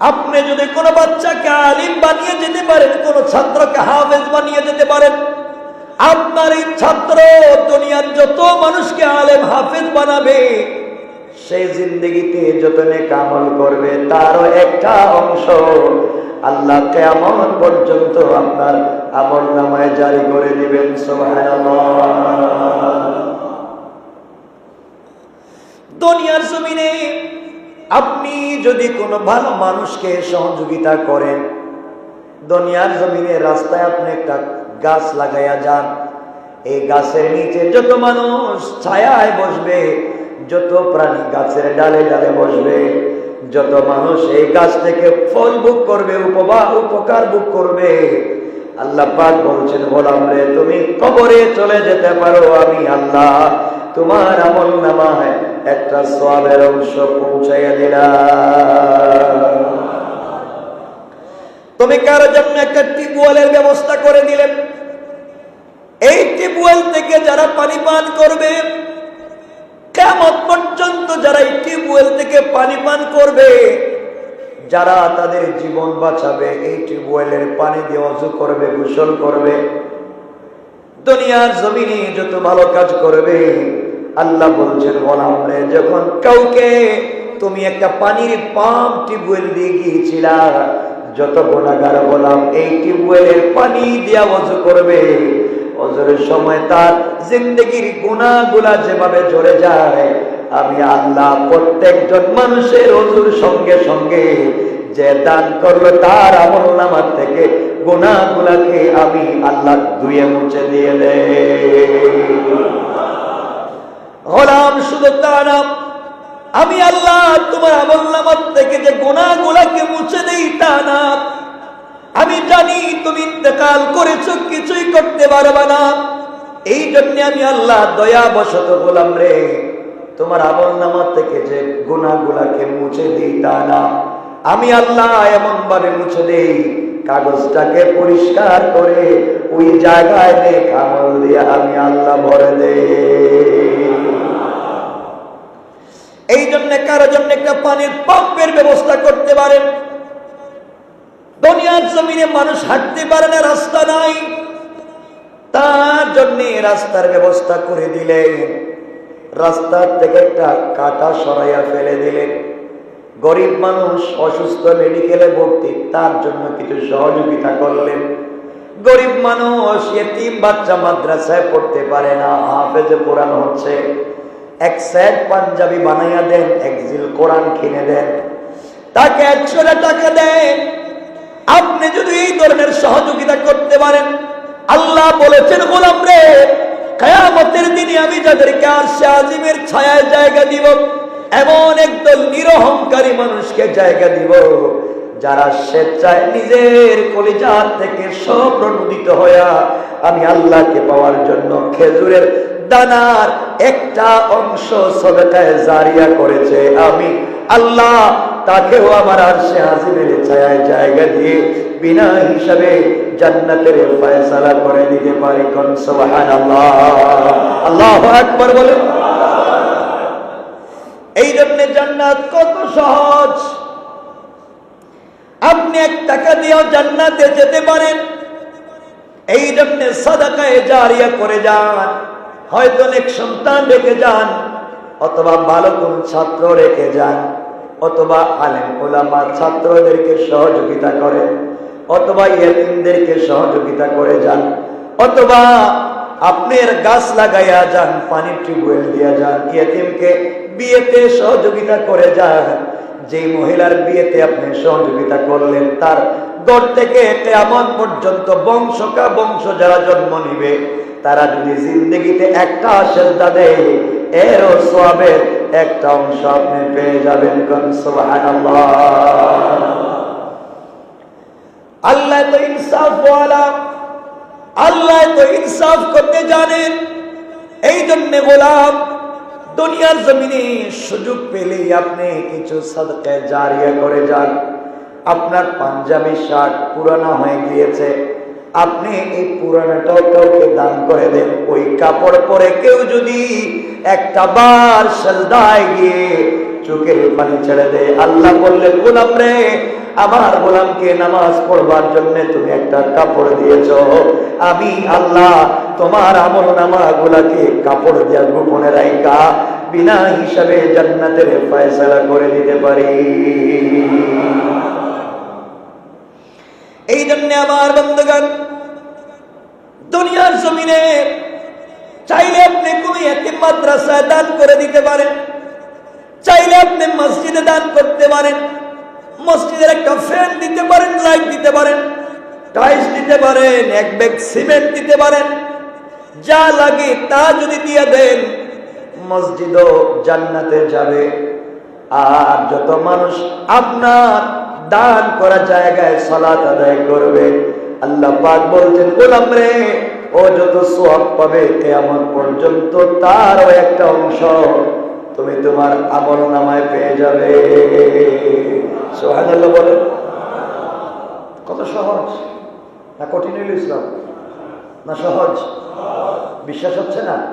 আপনি যদি কোনো বাচ্চাকে আলিম বানিয়ে যেতে পারেন, কোন ছাত্রকে হাফেজ বানিয়ে যেতে পারেন, আপনার এই ছাত্র দুনিয়ার যত মানুষকে আলেম হাফেজ বানাবে সেই জিন্দগিতে যত নেক আমল করবে, তারও একটা অংশ আল্লাহ কেমন পর্যন্ত আপনার আমল নামায় জারি করে দিবেন দুনিয়ার জমিনে আপনি যদি কোনো ভালো মানুষকে সহযোগিতা করেন, দুনিয়ার জমিনে রাস্তায় আপনি একটা গাছ লাগাইয়া যান। এই গাছের নিচে যত মানুষ ছায়ায় বসবে, যত প্রাণী গাছের ডালে ডালে বসবে, যত মানুষ এই গাছ থেকে ফল ভোগ করবে, উপবা, উপকার ভোগ করবে, আল্লাহ পাক বলছেন, গোলাম রে, তুমি কবরে চলে যেতে পারো, আমি আল্লাহ তোমার আমল নামায় একটা সবের অংশ পৌঁছাইয়া দিলাম। তুমি কার জন্য একটা টিউবওয়েলের ব্যবস্থা করে দিলেন? এই টিউবওয়েল থেকে যারা পানি পান করবে, কেমন পর্যন্ত যারা এই টিউবওয়েল থেকে পানি পান করবে, যারা তাদের জীবন বাঁচাবে, এই টিউবওয়েলের পানি দিয়ে অজু করবে, গোসল করবে দুনিয়ার জমিনে যত ভালো কাজ করবে, আল্লাহ বলছেন বলাম রে, যখন কাউকে তুমি একটা পানির পাম্প টিউবওয়েল দিয়ে গিয়েছিলা, যত গোনাগার বললাম এই টিউবওয়েলের পানি দিয়া অজু করবে অজরের সময় তার জিন্দগির গুণাগুলা যেভাবে ঝরে যায়, আমি আল্লাহ প্রত্যেকজন মানুষের অজুর সঙ্গে সঙ্গে যে দান করল তার আমল নামার থেকে গুণাগুলাকে আমি আল্লাহ ধুয়ে মুছে দিয়ে দে হলাম শুধু তা আমি আল্লাহ তোমার আমল থেকে যে গুণাগুলাকে মুছে দেই তা না। আমি জানি তুমি ইন্তেকাল করেছ, কিছুই করতে পারবে না। এই জন্য আমি আল্লাহ দয়া বসত বললাম রে, তোমার আমল নামার থেকে যে গুণাগুলাকে মুছে দিই তা না। আমি আল্লাহ এমন ভাবে মুছে দেই কাগজটাকে পরিষ্কার করে ওই জায়গায় নেক আমল দিয়ে আমি আল্লাহ ভরে দেই। এই জন্য কারও জন্য একটা পানির পাম্পের ব্যবস্থা করতে পারেন। দুনিয়ার জমিনে মানুষ হাঁটতে পারে না, রাস্তা নাই। তার জন্য রাস্তার ব্যবস্থা করে দিলেন। রাস্তার থেকে একটা কাটা সরাইয়া ফেলে দিলেন। গরিব মানুষ অসুস্থ মেডিকেলে ভর্তি, তার জন্য কিছু সহযোগিতা করলেন। গরিব মানুষ এতিম বাচ্চা মাদ্রাসায় পড়তে পারে না, হাফেজে কোরআন হচ্ছে। এক সেট পাঞ্জাবি বানাইয়া দেন এক জিল কোরআন কিনে দেন। তাকে একশো টাকা দেন। আপনি যদি এই ধরনের সহযোগিতা করতে পারেন, আল্লাহ বলেছেন, গোলাম রে, কেয়ামতের দিনে আমি যাদেরকে আরশে আজিমের ছায়ায় জায়গা দিব এমন একদল নিরহংকারী মানুষকে জায়গা দিব, যারা স্বেচ্ছায় নিজের কলিজার থেকে সপ্রণোদিত হইয়া আমি আল্লাহকে পাওয়ার জন্য খেজুরের দানার একটা অংশ সদকায় জারিয়া করেছে। আমি আল্লাহ তাকেও আমার আর সে হাসিমের ছায়ায় জায়গা দিয়ে বিনা হিসাবে জান্নাতের ফয়সালা করে দিতে পারি। কোন সুবহান আল্লাহ আল্লাহ আকবার বলে এই জন্য জান্নাত কত সহজ। আপনি এক টাকা দিয়েও জান্নাতে যেতে পারেন। এই জন্য সাদাকায় জারিয়া করে যান। হয়তো অনেক সন্তান রেখে যান, অথবা ভালো কোন ছাত্র রেখে যান, অথবা আলেম ওলামা ছাত্রদেরকে সহযোগিতা করেন, অথবা ইয়েতিমদেরকে সহযোগিতা করে যান, অথবা আপনার গাছ লাগাইয়া যান, পানি টিউবওয়েল দিয়া যান ইয়েতিমকে বিয়েতে সহযোগিতা করে যান। যে মহিলার বিয়েতে আপনি সহযোগিতা করলেন, তার দর থেকে কেমন পর্যন্ত বংশকা বংশ যারা জন্ম নিবে, তারা যদি জিন্দগিতে একটা সেজদা দেয়, এরও সবের একটা অংশ আপনি পেয়ে যাবেন সুবহানাল্লাহ। আল্লাহ তো ইনসাফ আল্লাহ তো ইনসাফ করতে জানেন। এই জন্য বললাম, দুনিয়ার জমিনে সুযোগ পেলেই আপনি কিছু সাদকায় জারিয়া করে যান। আপনার পাঞ্জাবি শার্ট পুরানা হয়ে গিয়েছে। আপনি এই পুরানাটাও কাউকে দান করে দেন। ওই কাপড় পরে কেউ যদি একটা বার সেজদায় গিয়ে চোখের পানি ছেড়ে দেয়, আল্লাহ বললেন গোলাম রে আমার গোলামকে নামাজ পড়বার জন্য তুমি একটা কাপড় দিয়েছ। আমি আল্লাহ, তোমার আমল নামা গুলাকে কাপড় দিয়া গোপনে রাইকা বিনা হিসাবে জান্নাতের ফয়সালা করে দিতে পারি। এই জন্য আমার বন্ধুগণ, দুনিয়ার জমিনে চাইলে আপনি কোন এতিম মাদ্রাসায় দান করে দিতে পারেন, চাইলে আপনি মসজিদে দান করতে পারেন। মসজিদের একটা ফ্যান দিতে পারেন, লাইট দিতে পারেন, টাইলস দিতে পারেন, এক ব্যাগ সিমেন্ট দিতে পারেন, যা লাগে তা যদি দিয়ে দেন, মসজিদও জান্নাতে যাবে। আর যত মানুষ আপনার দান করা জায়গায় সালাত আদায় করবে, আল্লাহ পাক বলছেন, গোলাম রে, ও যত সোয়াব পাবে কেমন পর্যন্ত তারও একটা অংশ তুমি তোমার আমল নামায় পেয়ে যাবে। বলে কত সহজ। না কঠিন হইল ইসলাম? না সহজ? বিশ্বাস হচ্ছে না?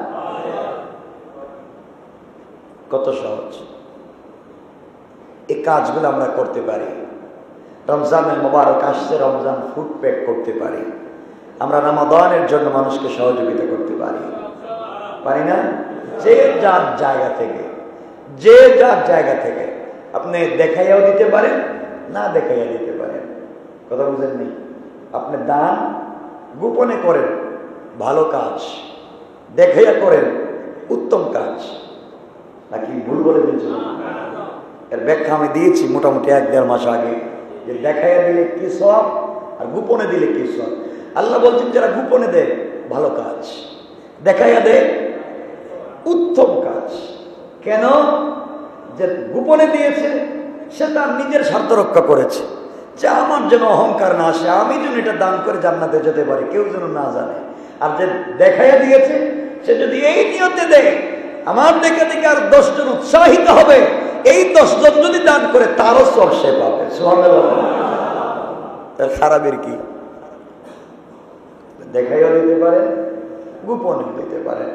কত সহজ। এই কাজগুলো আমরা করতে পারি। রমজানের মোবারক আসছে, রমজান ফুড প্যাক করতে পারি। আমরা রামাদানের জন্য মানুষকে সহযোগিতা করতে পারি। পারি না? যে যার জায়গা থেকে। যে যার জায়গা থেকে। আপনি দেখাইয়াও দিতে পারেন, না দেখাইয়া দিতে পারেন। কথা বুঝেন নি আপনি দান গোপনে করেন, ভালো কাজ। দেখাইয়া করেন, উত্তম কাজ। নাকি ভুল বলে দিয়েছিলাম এর ব্যাখ্যা আমি দিয়েছি মোটামুটি এক দেড় মাস আগে, যে দেখাইয়া দিলে কি সব আর গোপনে দিলে কি সব। আল্লাহ বলছেন, যারা গোপনে দেয়, ভালো কাজ। দেখাইয়া দেয়, উত্তম কাজ। কেন? যে গোপনে দিয়েছে, সে তার নিজের স্বার্থ রক্ষা করেছে। যে আমার যেন অহংকার না আসে, আমি যেন এটা দান করে জান্নাতে যেতে পারি, কেউ যেন না জানে। আর যে দেখাইয়া দিয়েছে, সে যদি এই নিয়তে দেয়, আমার দেখে দেখে আর দশজন উৎসাহিত হবে। এই দশজন যদি দান করে, তারও সব সে পাবে। খারাপের কি? দেখাইও দিতে পারে গোপনে দিতে পারেন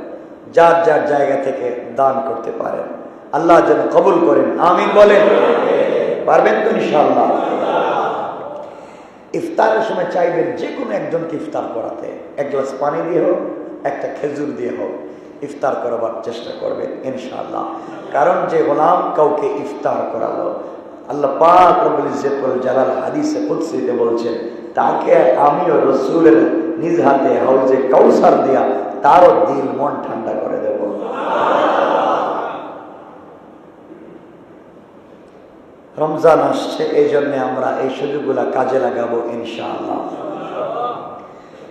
যার যার জায়গা থেকে দান করতে পারেন। আল্লাহ যেন কবুল করেন। আমিন বলেন। পারবেন তো ইনশাল্লাহ ইফতারের সময় চাইবেন যে কোনো একজনকে ইফতার করাতে। এক গ্লাস পানি দিয়ে হোক, একটা খেজুর দিয়ে হোক, ইফতার করাবার চেষ্টা করবেন ইনশাআল্লাহ। কারণ যে গোলাম কাউকে ইফতার করালো। আল্লাহ পাক রব্বুল ইজ্জতুল জালাল হাদিসে কুদসিতে বলছেন, তাকে আমিও রসুলের নিজ হাতে হাউজে কাউসার দিয়া, তারও দিল মন ঠান্ডা রমজান আসছে এই জন্য আমরা এই সুযোগগুলা কাজে লাগাবো, ইনশাআল্লাহ।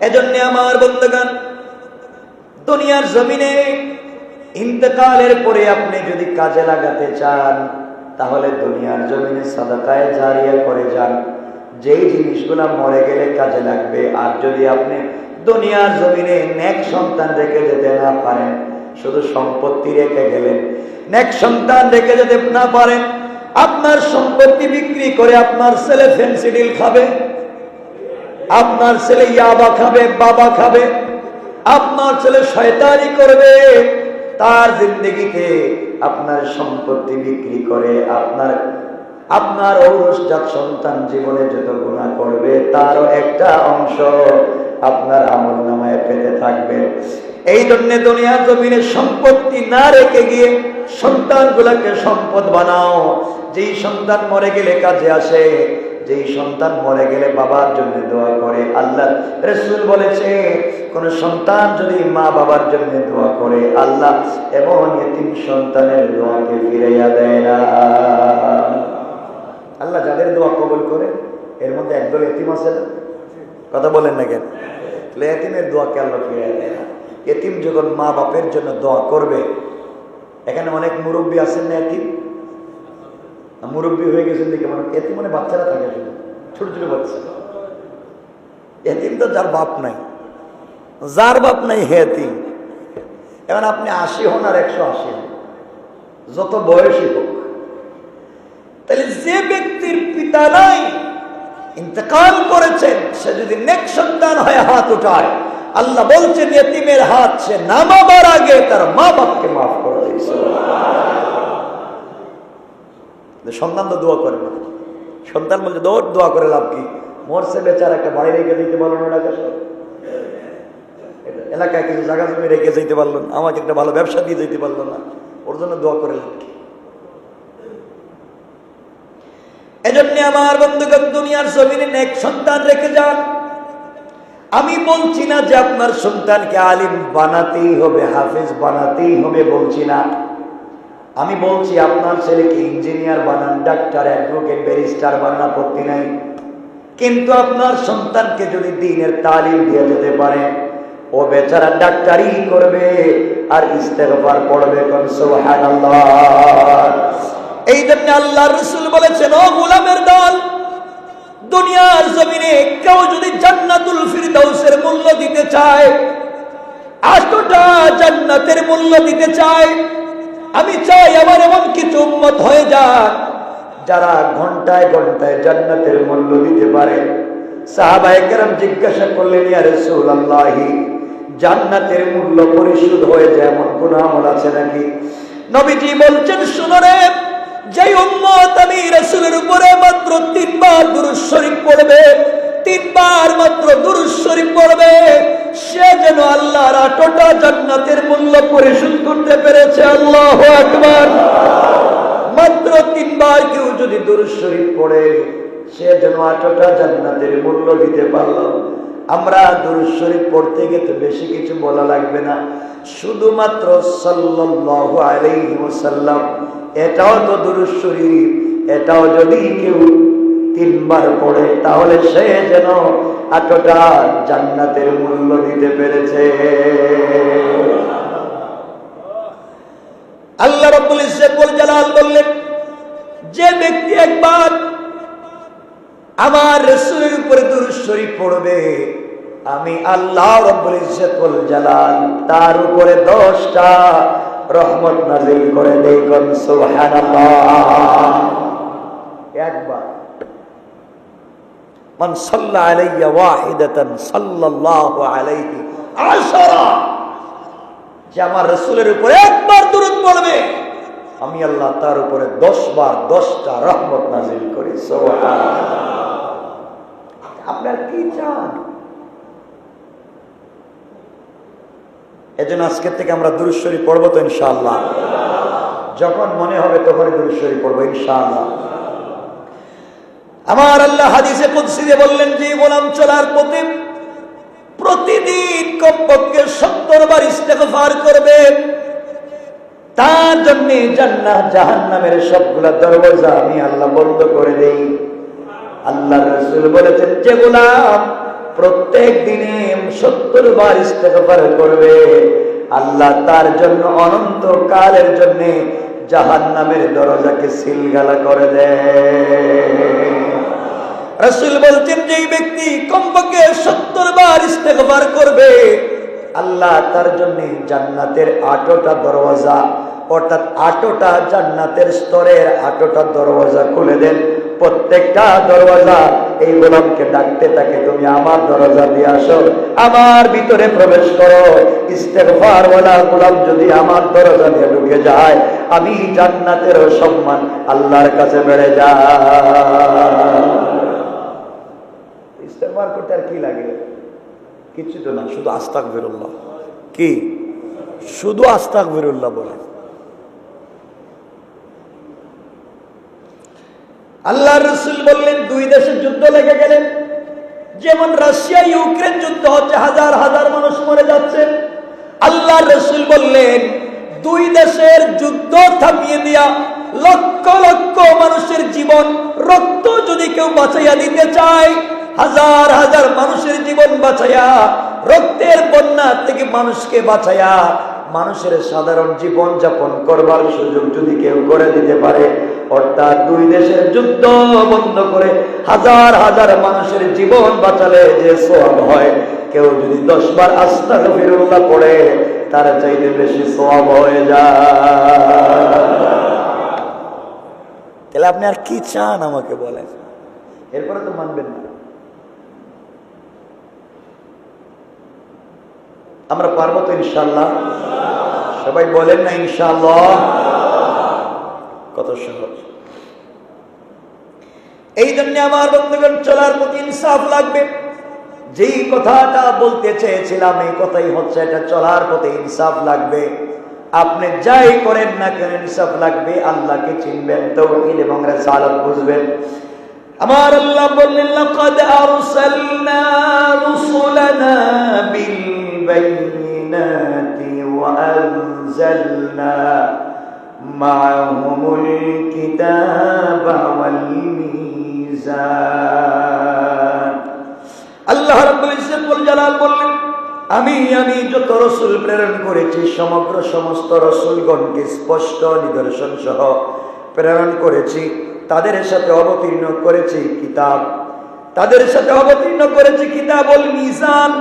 এজন্য আমার বন্ধুগণ, দুনিয়ার জমিনে ইন্তকালের পরে আপনি যদি কাজে লাগাতে চান, তাহলে দুনিয়ার জমিনে সাদাকায় জারিয়া করে যান। যেই জিনিসগুলো মরে গেলে কাজে লাগবে, আর যদি আপনি দুনিয়ার জমিনে নেক সন্তান রেখে যেতে না পারেন শুধু সম্পত্তি রেখে গেলেন। নেক সন্তান রেখে যেতে না পারেন, আপনার সম্পত্তি বিক্রি করে আপনার ছেলে ফেন্সিডিল খাবে, আপনার ছেলে ইয়াবা খাবে, বাবা খাবে, আপনার ছেলে শয়তানি করবে, তার জিন্দগিতে আপনার সম্পত্তি বিক্রি করে আপনার আপনার ঔরসজাত সন্তান জীবনে যত গুণা করবে, তারও একটা অংশ আপনার আমল নামায় পেতে থাকবে। এই জন্য দুনিয়ার জমিনে সম্পত্তি না রেখে গিয়ে সন্তানগুলোকে সম্পদ বানাও। যেই সন্তান মরে গেলে কাজে আসে, যেই সন্তান মরে গেলে বাবার জন্য দোয়া করে। আল্লাহ রসুল বলেছে, কোন সন্তান যদি মা বাবার জন্য দোয়া করে, আল্লাহ এমন এতিম সন্তানের দোয়াকে ফিরাইয়া দেয় না। আল্লাহ যাদের দোয়া কবল করে, এর মধ্যে একদল এতিম আছে না? কথা বলেন না কেন? তাহলে এতিমের দোয়াকে আল্লাহ ফিরাইয়া দেয় না। এতিম যখন মা বাপের জন্য দোয়া করবে, এখানে অনেক মুরব্বী আছেন না এতিম? মুরব্বী হয়ে গেছেন দেখে মানে এতিম মানে বাচ্চারা থাকে ছোট ছোট বাচ্চা। এতিম তো যার বাপ নাই, যার বাপ নাই হে এতিম। এখন আপনি আশি হন আর একশো আশি হন। যত বয়সী হোক তাহলে যে ব্যক্তির পিতা নাই, ইন্তকাল করেছেন, সে যদি নেক সন্তান হয়ে হাত উঠায়, আল্লাহ বলছেন এতিমের হাত সে নামাবার আগে তার মা বাপকে মাফ করে দিয়েছে সন্তান তো দোয়া করে না। সন্তান বলছে, দৌড়, দোয়া করে লাভ কি? মরছে বেচার একটা বাড়ি রেখে দিতে পারল না শহরে। এলাকায় কিছু জায়গা জমি রেখে যেতে পারল না, আমাকে একটা ভালো ব্যবসা দিয়ে যেতে পারল না। ওর জন্য দোয়া করে লাভ কি? এজন্য আমার বন্ধুগণ, দুনিয়ার জমিনে এক সন্তান রেখে যান। আমি বলছি না যে আপনার সন্তানকে আলিম বানাতেই হবে, হাফেজ বানাতেই হবে, বলছি না। আমি বলছি, আপনার ছেলেকে ইঞ্জিনিয়ার বানান, ডাক্তার, অ্যাডভোকেট, ব্যারিস্টার বানান আপত্তি নাই। কিন্তু আপনার সন্তানকে যদি দিনের তালিম দিয়ে যেতে পারে, ও বেচারা ডাক্তারি করবে আর ইস্তেগফার পড়বে, কোন সুবহানাল্লাহ। এই জন্য আল্লাহ রসুল বলেছেন, ও গোলামের দল, দুনিয়ার জমিনে কেউ যদি জান্নাতুল ফিরদাউসের মূল্য দিতে চায় আটটা জান্নাতের মূল্য দিতে চায়, আমি চাই আমার এমন কিছু উম্মত হয়ে যাক, যারা ঘন্টায় ঘন্টায় জান্নাতের মূল্য দিতে পারে। সাহাবায়ে কেরাম জিজ্ঞাসা করলেন, ইয়া রাসূলুল্লাহি, জান্নাতের মূল্য পরিশোধ হয়ে যায় এমন কোন আমল আছে নাকি? নবীজি বলছেন, শুনো রে যে উম্মত আমি রাসূলের উপরে মাত্র তিনবার দুরূদ শরীফ পড়বে, তিনবার মাত্র দুরূদ শরীফ পড়বে, সে যেন আল্লাহর আটটা জান্নাতের মূল্য পরিশোধ করতে পেরেছে। আল্লাহু আকবার। মাত্র তিনবার কেউ যদি দুরূদ শরীফ পড়ে, সে যেন আটটা জান্নাতের মূল্য দিতে পারল। আমরা দুরূদ পড়তে গিয়ে তো বেশি কিছু বলা লাগবে না। শুধুমাত্র সাল্লাল্লাহু আলাইহি এটাও তো দুরূদ শরীফ। এটাও যদি কেউ তিনবার পড়ে, তাহলে সে যেন এতটা জান্নাতের মূল্য দিতে পেরেছে। আল্লাহ রব্বুল ইজ্জতুল জালাল বললেন, যে ব্যক্তি একবার আমার রসুলের উপরে দুরূদ শরীফ পড়বে আমি আল্লাহ রব্বুল ইজ্জতুল জালাল তার উপরে দশটা রহমত নাজিল করে দেই সুবহানাল্লাহ। একবার। মান সাল্লা আলাইয়া ওয়াহিদাতান সাল্লাল্লাহু আলাইহি আশারা। যে আমার রসুলের উপরে একবার দূরত পড়বে, আমি আল্লাহ তার উপরে দশ বার দশটা রহমত নাজিল করি, সুবহানাল্লাহ। আপনার কি চান? এজন্য আজকের থেকে আমরা দুরুশ্বরী পড়ব তো ইনশাআল্লাহ। যখন মনে হবে তখনই দুরুশ্বরী পড়ব ইনশাআল্লাহ। আমার আল্লাহ হাদিসে কুদসিতে বললেন যে গোলাম চলার পথে প্রতিদিন কমপক্ষে সত্তর বার ইস্তেগফার করবে তার জন্য জান্নাত, জাহান্নামের সবগুলা দরওয়াজা আমি আল্লাহ বন্ধ করে দেই। আল্লাহ রসুল বলেছেন, যে গোলাম প্রত্যেক দিনে সত্তর বার ইস্তেগফার করবে। আল্লাহ তার জন্য অনন্ত কালের জন্য জাহান্নামের দরজাকে সিলগালা করে দেয়। রসুল বলছেন যে ব্যক্তি কমপক্ষে সত্তর বার ইস্তেগফার করবে, আল্লাহ তার জন্য জান্নাতের আটোটা দরওয়াজা, অর্থাৎ আটোটা জান্নাতের স্তরের আটোটা দরওয়াজা খুলে দেন। প্রত্যেকটা দরওয়াজা এই গোলামকে ডাকতে থাকে, তুমি আমার দরজা দিয়ে আসো, আমার ভিতরে প্রবেশ করো। ইস্তেগফার ওয়ালা গোলাম যদি আমার দরজা দিয়ে ঢুকে যায়, আমি জান্নাতের সম্মান আল্লাহর কাছে বেড়ে যায়। ইস্তেগফার করতে আর কি লাগে? কিছু তো না, শুধু আস্তাক বেরুল্লাহ কি? শুধু আস্তাক বেরুল্লাহ বলে। আল্লাহ রসুল বললেন, দুই দেশের যুদ্ধ লেগে গেলেন যেমন রাশিয়া, ইউক্রেন যুদ্ধ হচ্ছে, হাজার হাজার মানুষ মরে যাচ্ছে। আল্লাহ রসুল বললেন, দুই দেশের যুদ্ধ থামিয়ে দিয়া, লক্ষ লক্ষ মানুষের জীবন, রক্ত যদি কেউ বাঁচাইয়া দিতে চায়, হাজার হাজার মানুষের জীবন বাঁচাইয়া, রক্তের বন্যা থেকে মানুষকে বাঁচাইয়া মানুষের সাধারণ জীবন যাপন করবার সুযোগ যদি কেউ করে দিতে পারে, অর্থাৎ দুই দেশের যুদ্ধ বন্ধ করে হাজার হাজার মানুষের জীবন বাঁচালে যে সোয়াব হয়। কেউ যদি দশ বার আস্থা ফিরুল্লাহ পড়ে, তার চাইতে বেশি সোয়াব হয়ে যায়। তাহলে আপনি আর কি চান আমাকে বলেন? এরপরে তো মানবেন না। আমরা পারব তো ইনশাল্লাহ সবাই বলেন না ইনশাল্লাহ কত সহজ। এই জন্য আমার বন্ধুগণ, চলার প্রতি ইনসাফ লাগবে। যেই কথাটা বলতে চেয়েছিলাম, এই কথাই হচ্ছে এটা, চলার প্রতি ইনসাফ লাগবে। আপনি যাই করেন না কেন, ইনসাফ লাগবে, আল্লাহকে চিনবেন, তৌহিদ এবং রিসালাত বুঝবেন। আমার আল্লাহ বললেন, লাকাদ আরসালনা রুসুলানা বিল আনজালনা মা'আহুমুল কিতাবা ওয়াল মিজান আল্লাহ রাব্বুল ইজ্জত ওয়াল জালাল বললেন, আমি আমি যত রসুল প্রেরণ করেছি, সমগ্র সমস্ত রসুলগণকে স্পষ্ট নিদর্শন সহ প্রেরণ করেছি, তাদের সাথে অবতীর্ণ করেছি কিতাব, তাদের সাথে অবতীর্ণ করেছি কিতাবল মিজান।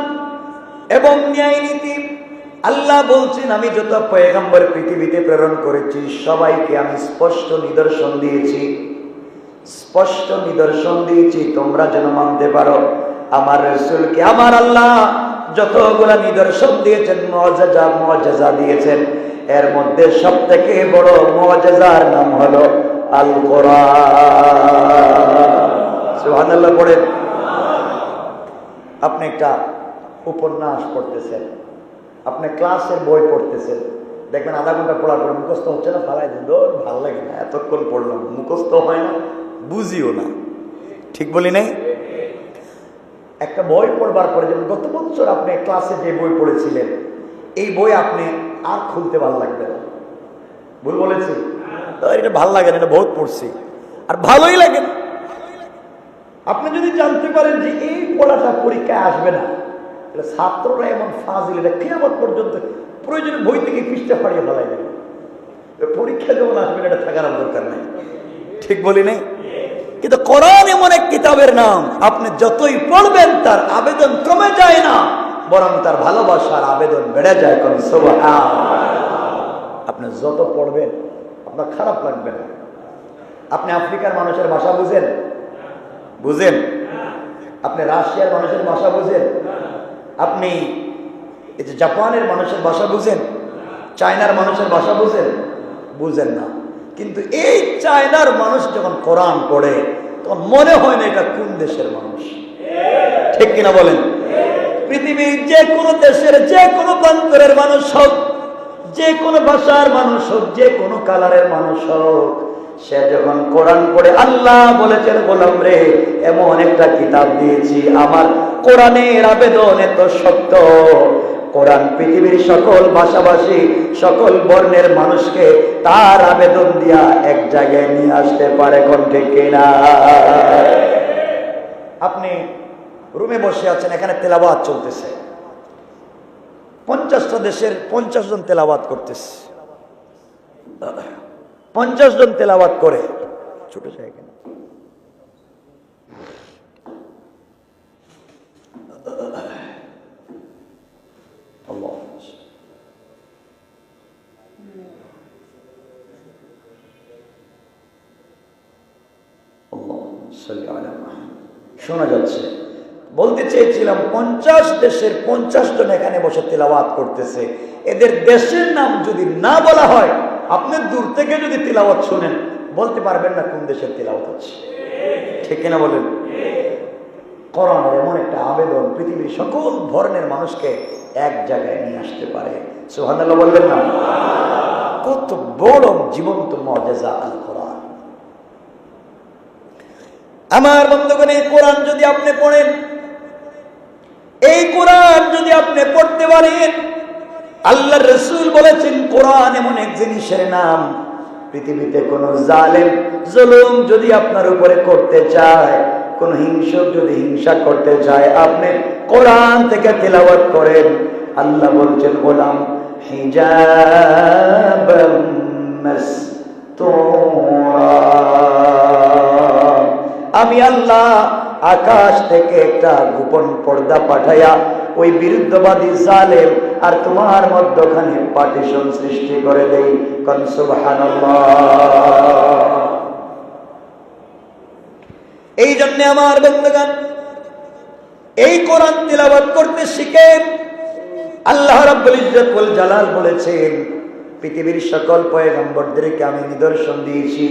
এবং ন্যায় নীতি। আল্লাহ বলছেন, আমি যত পয়গম্বর পৃথিবীতে প্রেরণ করেছি, সবাইকে আমি স্পষ্ট নিদর্শন দিয়েছি। স্পষ্ট নিদর্শন দিয়েছি, তোমরা যেন মানতে পারো। আমার রসুলকে আমার আল্লাহ? যতগুলা নিদর্শন দিয়েছেন মজাজা মজাজা দিয়েছেন। এর মধ্যে সব থেকে বড় মজাজার নাম হলো আল কোরআন পড়েন। আপনি একটা উপন্যাস পড়তেছেন। আপনি ক্লাসের বই পড়তেছেন। দেখবেন আধা ঘণ্টা পড়ার পর মুখস্থ হচ্ছে না, ফালাই দিন। দৌড় ভালো লাগে না, এতক্ষণ পড়লাম। মুখস্থ হয় না, বুঝিও না। ঠিক বলি নাই? একটা বই পড়বার পরে যেমন গত বছর আপনি ক্লাসে যে বই পড়েছিলেন, এই বই আপনি আর খুলতে ভালো লাগবে না। ভুল বলেছি? এটা ভালো লাগে না, এটা বহুত পড়ছি। আর ভালোই লাগে না। আপনি যদি জানতে পারেন যে এই পড়াটা পরীক্ষায় আসবে না এটা ছাত্ররা এমন ফাজিল, এটা কেয়ামত পর্যন্ত প্রয়োজনে বই থেকে পৃষ্ঠা ফাড়িয়ে ফেলাই দেবে। পরীক্ষা যেমন আসবে না এটা থাকার দরকার নাই। ঠিক বলি নাই? কিন্তু কোরআন এমন এক কিতাবের নাম, আপনি যতই পড়বেন, তার আবেদন কমে যায় না, বরং তার ভালোবাসার আবেদন বেড়ে যায়। কোন আপনি যত পড়বেন, আপনার খারাপ লাগবে না। আপনি আফ্রিকার মানুষের ভাষা বুঝেন? বুঝেন? আপনি রাশিয়ার মানুষের ভাষা বুঝেন? আপনি এই যে জাপানের মানুষের ভাষা বুঝেন, চায়নার মানুষের ভাষা বুঝেন বুঝেন না। কিন্তু এই চায়নার মানুষ যখন কোরআন পড়ে, তখন মনে হয় না এটা কোন দেশের মানুষ। ঠিক কিনা বলেন? পৃথিবীর যে কোনো দেশের, যে কোনো প্রান্তরের মানুষ হোক, যে কোনো ভাষার মানুষ হোক, যে কোনো কালারের মানুষ হোক সে যখন কোরআন পড়ে, আল্লাহ বলেছেন, গোলাম রে, এমন একটা কিতাব দিয়েছি। আমার কোরআনের আবেদন এত সত্য। কোরআন পৃথিবীর সকল ভাষাভাষী, সকল বর্ণের মানুষকে তার আবেদন দিয়া এক জায়গায় নিয়ে আসতে পারে কোন কেনা? আপনি রুমে বসে আছেন, এখানে তেলাবাদ চলতেছে। পঞ্চাশটা দেশের পঞ্চাশ জন তেলাবাদ করতেছে। পঞ্চাশ জন তেলাবাদ করে। ছোট জায়গা শোনা যাচ্ছে বলতে চেয়েছিলাম পঞ্চাশ দেশের পঞ্চাশ জন এখানে বসে তেলাওয়াত করতেছে। এদের দেশের নাম যদি না বলা হয় আপনি দূর থেকে যদি তিলাওয়াত শুনেন, বলতে পারবেন না কোন দেশের তিলাওয়াত হচ্ছে। ঠিক কিনা বলেন? করোনার এমন একটা আবেদন পৃথিবীর সকল ধরনের মানুষকে এক জায়গায় নিয়ে আসতে পারে। সোহানাল্লাহ বললেন না? কত বড় জীবন্ত মজেজা আল কোরআন। আমার বন্ধুগণ, এই কোরআন যদি আপনি পড়েন, এই কোরআন যদি আপনি পড়তে পারেন আল্লাহ রসুল বলেছেন, কোরআন এমন এক জিনিসের নাম। পৃথিবীতে কোন জালেম জুলুম যদি আপনার উপরে করতে চায়, কোন হিংসক যদি হিংসা করতে চায়, আপনি কোরআন থেকে তেলাওয়াত করেন। আল্লাহ বলছেন গোলাম হিজাব আমি আল্লাহ আকাশ থেকে একটা গোপন পর্দা পাঠাইয়া ওই বিরুদ্ধবাদী জালেম আর তোমার মধ্যখানে পার্টিশন সৃষ্টি করে দেই। কন এই জন্য আমার বন্ধুগান এই কোরআন তিলাবাত করতে শিখেন আল্লাহ রাব্বুল ইজ্জত জালাল বলেছেন, পৃথিবীর সকল পয়গম্বরদেরকে আমি নিদর্শন দিয়েছি।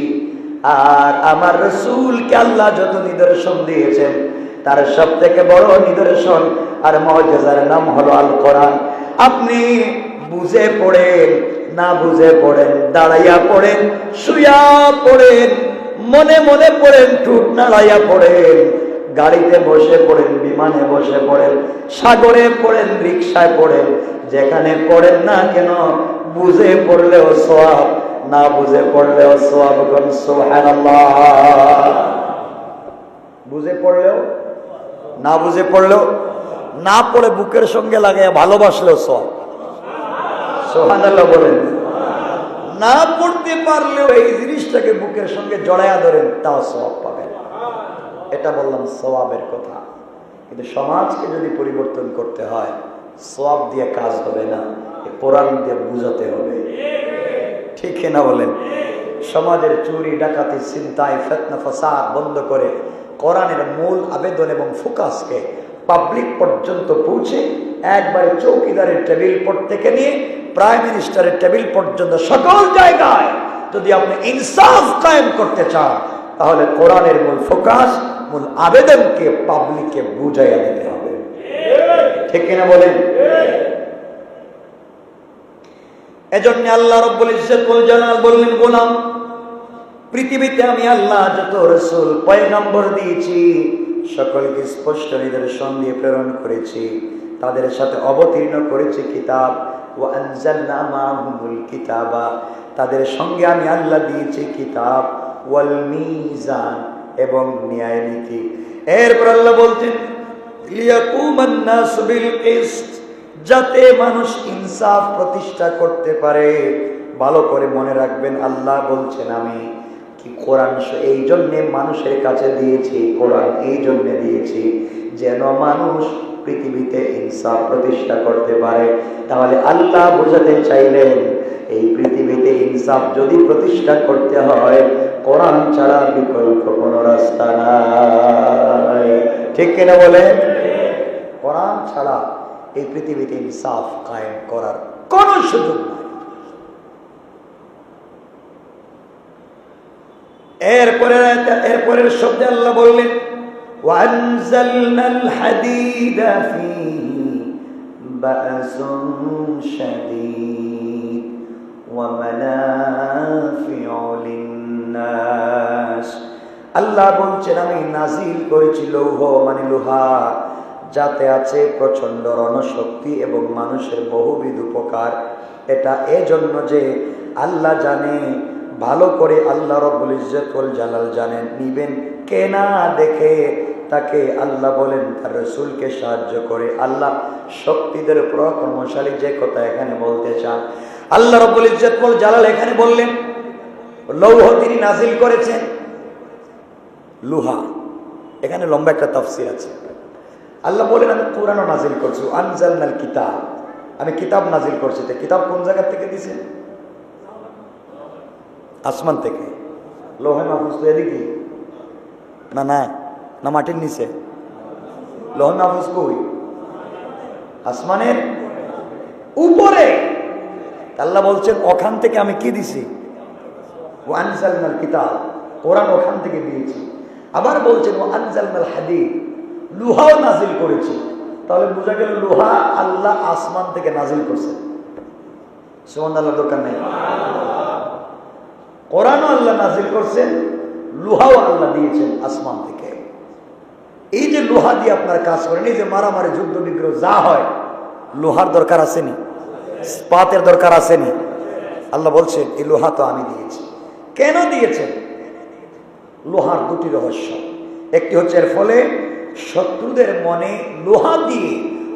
আর আমার রসুলকে আল্লাহ যত নিদর্শন দিয়েছেন তার সব থেকে বড় নিদর্শন আর মজার নাম হলো আল কোরআন আপনি বুঝে পড়েন, না বুঝে পড়েন, দাঁড়াইয়া পড়েন শুয়া পড়েন, মনে মনে পড়েন, ঠুট নাড়াইয়া পড়েন, গাড়িতে বসে পড়েন, বিমানে বসে পড়েন, সাগরে পড়েন রিক্সায় পড়েন, যেখানে পড়েন না কেন, বুঝে পড়লেও সোয়াব না বুঝে পড়লেও সোয়াব কোন সুবহানাল্লাহ। বুঝে পড়লেও না বুঝে পড়লেও, না পড়ে বুকের সঙ্গে লাগাইয়া ভালোবাসলেও সোয়াব সোহানাল্লাহ বলেন। না পড়তে পারলেও এই জিনিসটাকে বুকের সঙ্গে জড়াইয়া ধরেন, তাও সওয়াব পাবেন। এটা বললাম সওয়াবের কথা। কিন্তু সমাজকে যদি পরিবর্তন করতে হয়, সওয়াব দিয়ে কাজ হবে না কোরআন দিয়ে বুঝাতে হবে। ঠিক না বলেন? সমাজের চুরি, ডাকাতি চিন্তায় ফেতনা, ফসাদ বন্ধ করে কোরআনের মূল আবেদন এবং ফোকাসকে পাবলিক পর্যন্ত পৌঁছে একবারে চৌকিদারের টেবিল পর থেকে নিয়ে প্রাইম মিনিস্টারের টেবিল পর্যন্ত সকল জায়গায় যদি আপনি ইনসাফ কায়েম করতে চান, তাহলে কোরআনের মূল ফোকাস, মূল আবেদনকে পাবলিককে বুঝাইয়া দিতে হবে। ঠিক কিনা বলেন? এজন্য আল্লাহ রব্বুল ইজ্জতুল জালাল বললেন, গোলাম পৃথিবীতে আমি আল্লাহ, যত রসুল, পয়গম্বর দিয়েছি, সকলকে স্পষ্ট নিদর্শন দিয়ে প্রেরণ করেছি। তাদের সাথে অবতীর্ণ করেছি কিতাব। ও আনজালনা কিতাবা। তাদের সঙ্গে আমি আল্লাহ দিয়েছি কিতাব। ওয়াল মিজান এবং ন্যায় নীতি। এরপর আল্লাহ বলছেন যাতে মানুষ ইনসাফ প্রতিষ্ঠা করতে পারে। ভালো করে মনে রাখবেন, আল্লাহ বলছেন আমি। কোরআন এই জন্যে মানুষের কাছে দিয়েছি, কোরআন এই জন্যে দিয়েছি, যেন মানুষ পৃথিবীতে ইনসাফ প্রতিষ্ঠা করতে পারে। তাহলে আল্লাহ বোঝাতে চাইলেন, এই পৃথিবীতে ইনসাফ যদি প্রতিষ্ঠা করতে হয়, কোরআন ছাড়া বিকল্প কোনো রাস্তা নাই। ঠিক কিনা বলে কোরআন ছাড়া এই পৃথিবীতে ইনসাফ কায়েম করার কোন সুযোগ নাই। এরপরে এরপরের শব্দে আল্লাহ বললেন ওয়ানজালনাল হাদিদা ফি বাসুন শাদীদ ওয়া মানাফিউ আল্লাহ বলছেন, আমি নাজিল করেছি লৌহ মানে লোহা, যাতে আছে প্রচণ্ড রণশক্তি এবং মানুষের বহুবিধ উপকার। এটা এজন্য যে আল্লাহ জানে ভালো করে আল্লাহ রব্বুল ইজ্জতুল জালাল জানেন, নিবেন। কে না দেখে তাকে আল্লাহ বলেন, তার রসুলকে সাহায্য করে। আল্লাহ শক্তিদের প্রকর্মশালী যে কথা এখানে বলতে চান। আল্লাহ রব্বুল ইজ্জতুল জালাল এখানে বললেন, লৌহ তিনি নাজিল করেছেন, লুহা। এখানে লম্বা একটা তফসির আছে। আল্লাহ বলেন, আমি কোরআনও নাজিল করছি আনজালনাল কিতাব। আমি কিতাব নাজিল করছি। তো কিতাব কোন জায়গা থেকে দিছেন? আসমান থেকে। লোহে মাহফুজ তো কি? না না না মাটির নিচে। লোহে মাহফুজ কই? আসমানের উপরে। আল্লাহ বলছেন, ওখান থেকে আমি কি দিছি? ওয়ানজালনাল কিতাব। কোরআন ওখান থেকে দিয়েছি। আবার বলছেন ও আনজালনাল হাদিদ লুহাও নাজিল করেছি। তাহলে বোঝা গেল লোহা আল্লাহ আসমান থেকে নাজিল করছে। সুমন আল্লাহ দোকান নেই। কোরআনও আল্লাহ নাজিল করছেন, লোহাও আল্লাহ দিয়েছেন আসমান থেকে। এই যে লোহা দিয়ে আপনার কাজ করেন, এই যে মারামারি, যুদ্ধ বিগ্রহ যা হয়, লোহার দরকার আসেনি স্পাতের দরকার আসেনি। আল্লাহ বলছেন, এই লোহা তো আমি দিয়েছি। কেন দিয়েছেন? লোহার দুটি রহস্য। একটি হচ্ছে, এর ফলে শত্রুদের মনে লোহা দিয়ে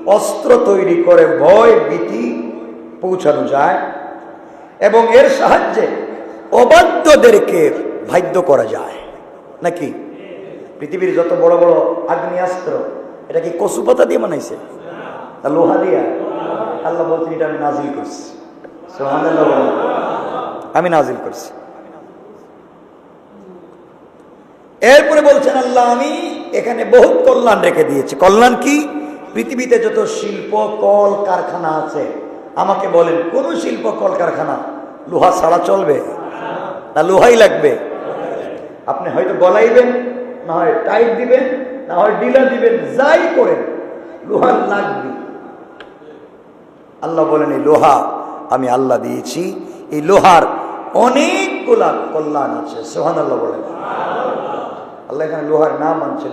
অস্ত্র তৈরি করে ভয় ভীতি পৌঁছানো যায় এবং এর সাহায্যে অবাধ্যদেরকে বাধ্য করা যায়। নাকি? পৃথিবীর যত বড় বড় আগ্নেয়াস্ত্র, এটা কি কচু পাতা দিয়ে বানাইছে? লোহা দিয়া। আল্লাহ বলছেন, এটা আমি নাজিল করছি। আমি নাজিল করছি। এরপরে বলছেন, আল্লাহ, আমি এখানে বহুত কল্যাণ রেখে দিয়েছি। কল্যাণ কি? পৃথিবীতে যত শিল্প, কল, কারখানা আছে, আমাকে বলেন, কোন শিল্প, কল, কারখানা লোহা ছাড়া চলবে। না লোহাই লাগবে। আপনি হয়তো গলাইবেন, না হয় টাইট দিবেন, না হয় ডিলা দিবেন, যাই করেন লোহার লাগবে। আল্লাহ বলেন, এই লোহা আমি আল্লাহ দিয়েছি। এই লোহার অনেকগুলা কল্যাণ আছে। সোহান আল্লাহ বলেন। আল্লাহ এখানে লোহার নাম আনছেন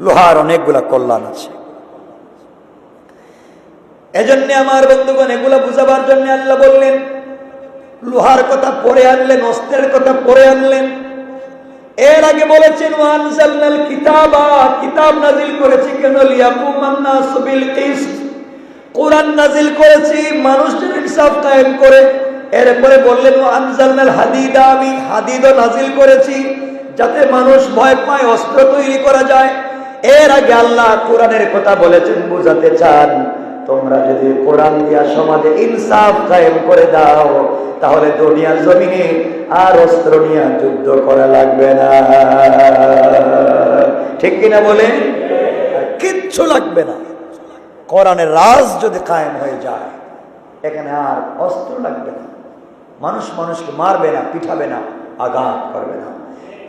লোহার অনেকগুলা কল্যাণ আছে। এজন্য আমার বন্ধুগণ, এগুলা বুঝাবার জন্য আল্লাহ বললেন কথা পরে আনলেন, অস্ত্রের কথা পরে আনলেন। এর আগে বলেছেন কিতাবা কিতাব নাজিল করেছি কেন? লিয়াকুমান নাসু বিল কোরআন নাজিল করেছি করে। বললেন ওয়ানজালনাল হাদিদা আমি নাজিল করেছি, যাতে মানুষ ভয় পায়, অস্ত্র তৈরি করা যায়। এর আগে আল্লাহ কোরআনের কথা বলেছেন, বোঝাতে চান। তোমরা যদি কোরআন দিয়া সমাজে ইনসাফ কায়েম করে দাও, তাহলে দুনিয়ার জমিনে আর অস্ত্র নিয়ে যুদ্ধ করা লাগবে না। ঠিক কিনা বলে? কিচ্ছু লাগবে না। কোরআনের রাজ যদি কায়েম হয়ে যায়, এখানে আর অস্ত্র লাগবে না। মানুষ মানুষকে মারবে না পিঠাবে না, আঘাত করবে না।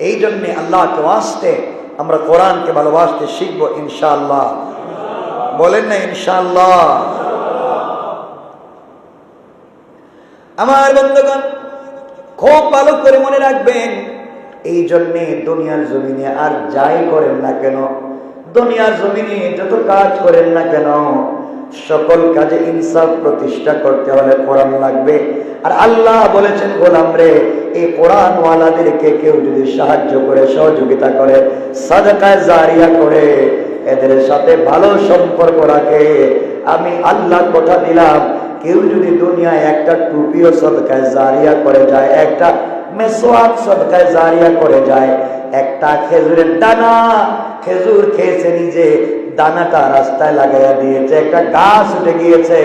এই জন্যে আল্লাহকে আসতে আমরা কোরআনকে ভালোবাসতে শিখব ইনশাআল্লাহ। বলেন না, ইনশাআল্লাহ। আমার বন্ধুগণ, খুব ভালো করে মনে রাখবেন, এই জন্যে দুনিয়ার জমিনে আর যাই করেন না কেন, দুনিয়ার জমিনে যত কাজ করেন না কেন, সকল কাজে ইনসাফ প্রতিষ্ঠা করতে হলে কোরআন লাগবে। আর আল্লাহ বলেছেন, গোলাম রে, এই কোরআন ওয়ালাদেরকে কেউ যদি সাহায্য করে, সহযোগিতা করে, সাদাকায় জারিয়া করে এদের সাথে ভালো সম্পর্ক রাখে। আমি আল্লাহ কথা দিলাম, কেউ যদি দুনিয়ায় একটা টুপিও সদকায় জারিয়া করে যায়, একটা মেসোয়াক সদকায় জারিয়া করে যায়, একটা খেজুরের দানা, খেজুর খেয়েছে নিজে, দানাটা রাস্তায় লাগাইয়া দিয়েছে, একটা গাছ উঠে গিয়েছে।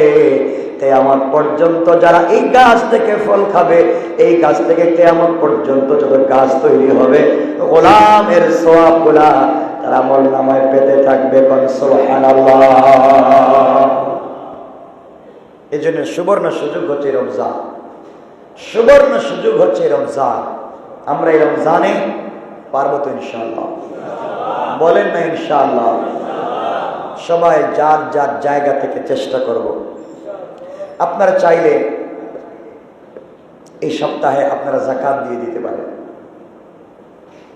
আমার পর্যন্ত যারা এই গাছ থেকে ফল খাবে, এই গাছ থেকে কেমন পর্যন্ত যত গাছ তৈরি হবে, গোলামের সোয়াবগুলা তারা আমল নামায় পেতে থাকবে এই জন্য সুবর্ণ সুযোগ হচ্ছে রমজান। সুবর্ণ সুযোগ হচ্ছে রমজান। আমরা এই রমজানে পারব তো ইনশাল্লাহ বলেন না ইনশাল্লাহ সবাই যার যার জায়গা থেকে চেষ্টা করব। আপনারা চাইলে এই সপ্তাহে আপনারা জাকাত দিয়ে দিতে পারেন।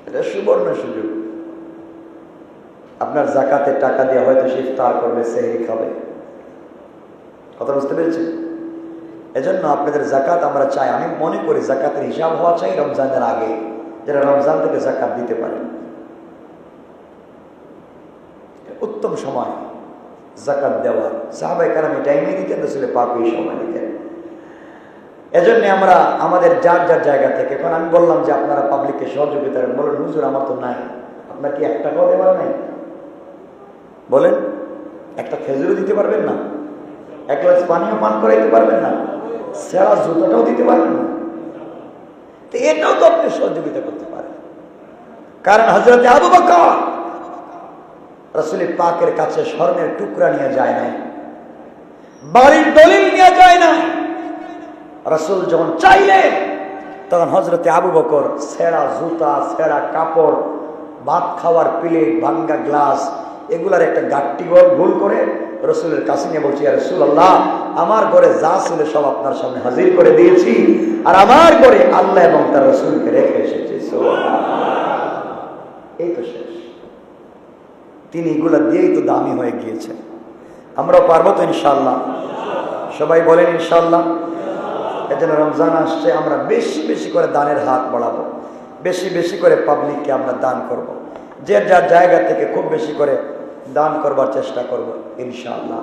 এটা সুবর্ণ সুযোগ। আপনার জাকাতে টাকা দিয়ে হয়তো সে ইফতার করবে, সেহরি খাবে। কথা বুঝতে পেরেছেন? এজন্য আপনাদের জাকাত আমরা চাই। আমি মনে করি জাকাতের হিসাব হওয়া চাই রমজানের আগে, যারা রমজান থেকে জাকাত দিতে পারে উত্তম সময় জাকাত দেওয়া। সাহাবাই এই টাইমে দিতেন, রসুলের এই সময় দিতেন। এজন্য আমরা আমাদের যার যার জায়গা থেকে, এখন আমি বললাম যে আপনারা পাবলিককে সহযোগিতা বলেন, হুজুর, আমার তো নাই। আপনার কি এক টাকাও দেওয়ার নাই? বলেন, একটা খেজুরও দিতে পারবেন না? এক গ্লাস পানিও পান করাইতে পারবেন না? সেরা জুতোটাও দিতে পারবেন না? তো এটাও তো আপনি সহযোগিতা করতে পারেন। কারণ হজরত আবু বকর রসুলের পাকের কাছে স্বর্ণের টুকরা নিয়ে যায় না বাড়ির দলিল নিয়ে যায় না রসুল যখন চাইলেন, তখন হজরতে আবু বকর সেরা জুতা, সেরা কাপড়, ভাত খাওয়ার প্লেট, ভাঙ্গা গ্লাস এগুলার একটা গাঠটি ভুল করে রসুলের কাছে নিয়ে বলছি রসুল আল্লাহ আমার ঘরে যা ছিল সব আপনার সামনে হাজির করে দিয়েছি। আর আমার ঘরে আল্লাহ এবং তার রসুলকে রেখে এসেছি। এই তো শেষ। তিনি এগুলা দিয়েই তো দামি হয়ে গিয়েছে আমরাও পারব তো ইনশাল্লাহ সবাই বলেন ইনশাল্লাহ এজন্য রমজান আসছে, আমরা বেশি বেশি করে দানের হাত বাড়াবো। বেশি বেশি করে পাবলিককে আমরা দান করব। যে যার জায়গা থেকে খুব বেশি করে দান করবার চেষ্টা করব ইনশাআল্লাহ।